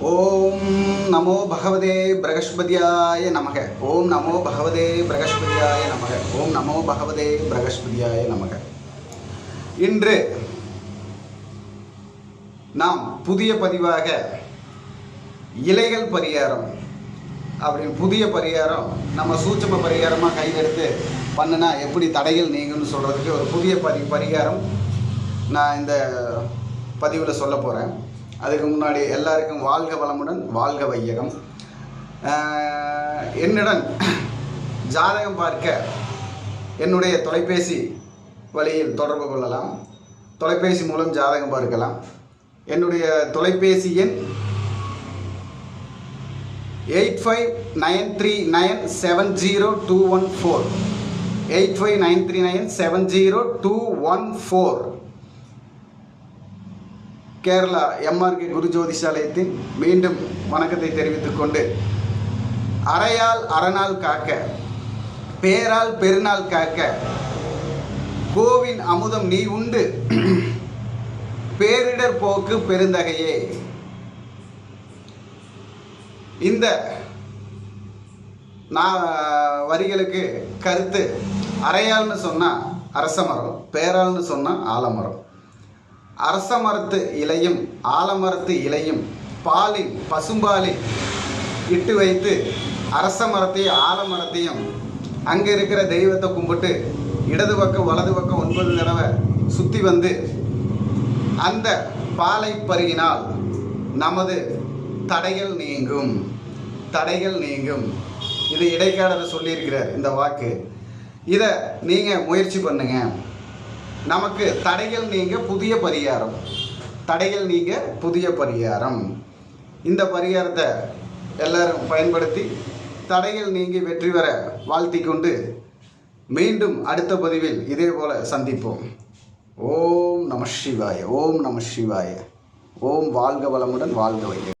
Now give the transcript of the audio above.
ஓம் நமோ பகவதே பிரகஸ்பதியாய நமக. ஓம் நமோ பகவதே பிரகஸ்பதியாய நமக. ஓம் நமோ பகவதே பிரகஸ்பதியாய நமக. இன்று நாம் புதிய பதிவாக இலைகள் பரிகாரம் அப்படின்னு புதிய பரிகாரம் நம்ம சூட்சம பரிகாரமாக கையில் எடுத்து பண்ணுனா எப்படி தடைகள் நீங்கன்னு சொல்கிறதுக்கு ஒரு புதிய பரி பரிகாரம் நான் இந்த பதிவில் சொல்ல போகிறேன் அதுக்கு முன்னாடி எல்லாருக்கும் வாழ்க வளமுடன் வாழ்க வையகம். என்னுடன் ஜாதகம் பார்க்க என்னுடைய தொலைபேசி வழியில் தொடர்பு கொள்ளலாம். தொலைபேசி மூலம் ஜாதகம் பார்க்கலாம். என்னுடைய தொலைபேசி எண் eight five nine three nine seven zero two one four eight five nine three nine seven zero two one four Kerala MRK Guru ஜோதிஷாலயத்தின் மீண்டும் வணக்கத்தை தெரிவித்துக் கொண்டு அறையால் அறநாள் காக்க பேரால் பெருநாள் காக்க கோவின் அமுதம் நீ உண்டு பேரிடர் போக்கு பெருந்தகையே. இந்த நான் வரிகளுக்கு கருத்து அறையால்னு சொன்னால் அரச மரம் பேரால்னு சொன்னால் ஆலமரம். அரச மரத்து இலையும் ஆலமரத்து இலையும் பாலில் பசும்பாலில் இட்டு வைத்து அரச மரத்தையும் ஆலமரத்தையும் அங்கே இருக்கிற தெய்வத்தை கும்பிட்டு இடது பக்கம் வலது பக்கம் ஒன்பது தடவை சுற்றி வந்து அந்த பாலை பருகினால் நமது தடைகள் நீங்கும். தடைகள் நீங்கும். இது இடைக்காலர் சொல்லியிருக்கிறார் இந்த வாக்கு. இதை நீங்கள் முயற்சி பண்ணுங்கள் நமக்கு தடைகள் நீங்க புதிய பரிகாரம். தடைகள் நீங்க புதிய பரிகாரம். இந்த பரிகாரத்தை எல்லாரும் பயன்படுத்தி தடைகள் நீங்கி வெற்றி பெற வாழ்த்தி கொண்டு மீண்டும் அடுத்த பதிவில் இதே போல சந்திப்போம். ஓம் நம சிவாய ஓம் நம சிவாய. ஓம் வாழ்க வளமுடன் வாழ்க வைக்க